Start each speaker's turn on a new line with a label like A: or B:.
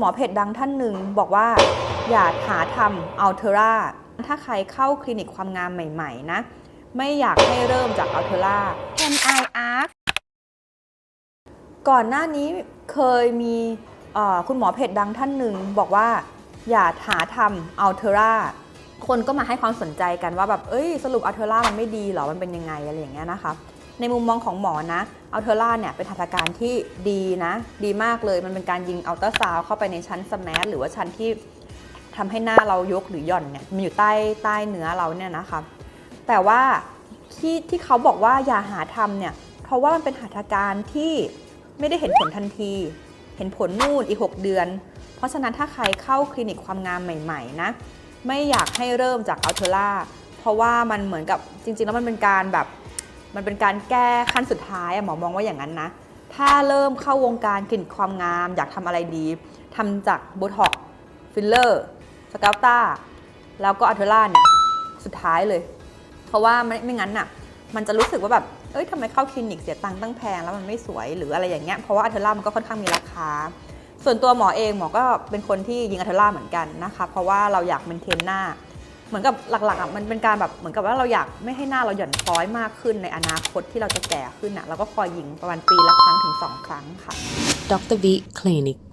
A: หมอเพจดังท่านหนึ่งบอกว่า อย่าหาทำอัลเทอร่าถ้าใครเข้าคลินิกความงามใหม่ๆนะ ไม่อยากให้เริ่มจากอัลเทอร่า Can I ask ก่อนหน้านี้เคยมีคุณหมอเพจดังท่านหนึ่งบอกว่า อย่าหาทำอัลเทอร่าคนก็มาให้ความสนใจกันว่าแบบเอ้ยสรุปอัลเทอร่ามันไม่ดีหรอมันเป็นยังไงอะไรอย่างเงี้ยนะคะ ในมุมมองของหมอนะอัลเทอร่าเนี่ยเป็นหัตถการที่ดีนะ ดีมากเลยมันเป็นการยิงอัลตราซาวเข้าไปในชั้นสแมทหรือว่าชั้นที่ทำให้หน้าเรายกหรือหย่อนเนี่ยมันอยู่ใต้ใต้เนื้อเราเนี่ยนะคะแต่ว่าที่ที่เขาบอกว่าอย่าหาทำเนี่ยเพราะว่ามันเป็นหัตถการที่ไม่ได้เห็นผลทันที เห็นผลนู่นอีก 6 เดือน เพราะฉะนั้นถ้าใครเข้าคลินิกความงามใหม่ๆนะไม่อยากให้เริ่มจากอัลเทอร่าเพราะว่ามันเหมือนกับจริง ๆ แล้วมันเป็นการแบบ มันเป็นการแก้ขั้นสุดท้ายอะหมอมองว่าอย่างนั้นนะ ถ้าเริ่มเข้าวงการคลินิกความงาม อยากทำอะไรดีทำจากโบท็อกฟิลเลอร์สกา t ตาแล้วก็อัลเทอร่าเนี่ยสุดท้ายเลย เพราะว่าไม่ไม่งั้นน่ะมันจะรู้สึกว่าแบบเอ้ยทำไมเข้าคลินิกเสียตังค์ตั้งแพงแล้วมันไม่สวยหรืออะไรอย่างเงี้ยเพราะว่าอัลเทอร่ามันก็ค่อนข้างมีราคา ส่วนตัวหมอเองหมอก็เป็นคนที่ยิงอัลเทอร่าเหมือนกันนะคะเพราะว่าเราอยากเมนเทนหน้า เหมือนกับหลักๆอะมันเป็นการแบบเหมือนกับว่าเราอยากไม่ให้หน้าเราหย่อนคล้อยมากขึ้นในอนาคตที่เราจะแก่ขึ้นอะเราก็คอยยิงประมาณปีละครั้งถึงสองครั้งค่ะ
B: ดรวิคลินิก